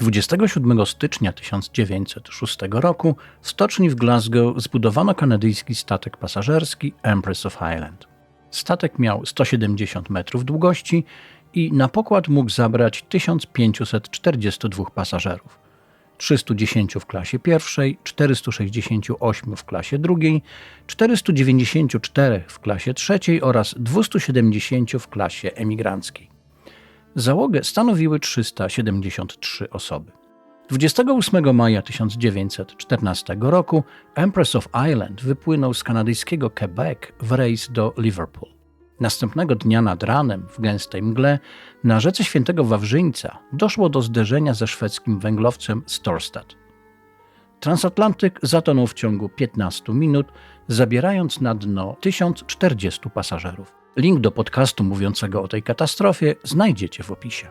27 stycznia 1906 roku w stoczni w Glasgow zbudowano kanadyjski statek pasażerski Empress of Highland. Statek miał 170 metrów długości i na pokład mógł zabrać 1542 pasażerów. 310 w klasie pierwszej, 468 w klasie drugiej, 494 w klasie trzeciej oraz 270 w klasie emigranckiej. Załogę stanowiły 373 osoby. 28 maja 1914 roku Empress of Ireland wypłynął z kanadyjskiego Quebec w rejs do Liverpool. Następnego dnia nad ranem, w gęstej mgle, na rzece Świętego Wawrzyńca doszło do zderzenia ze szwedzkim węglowcem Storstad. Transatlantyk zatonął w ciągu 15 minut, zabierając na dno 1040 pasażerów. Link do podcastu mówiącego o tej katastrofie znajdziecie w opisie.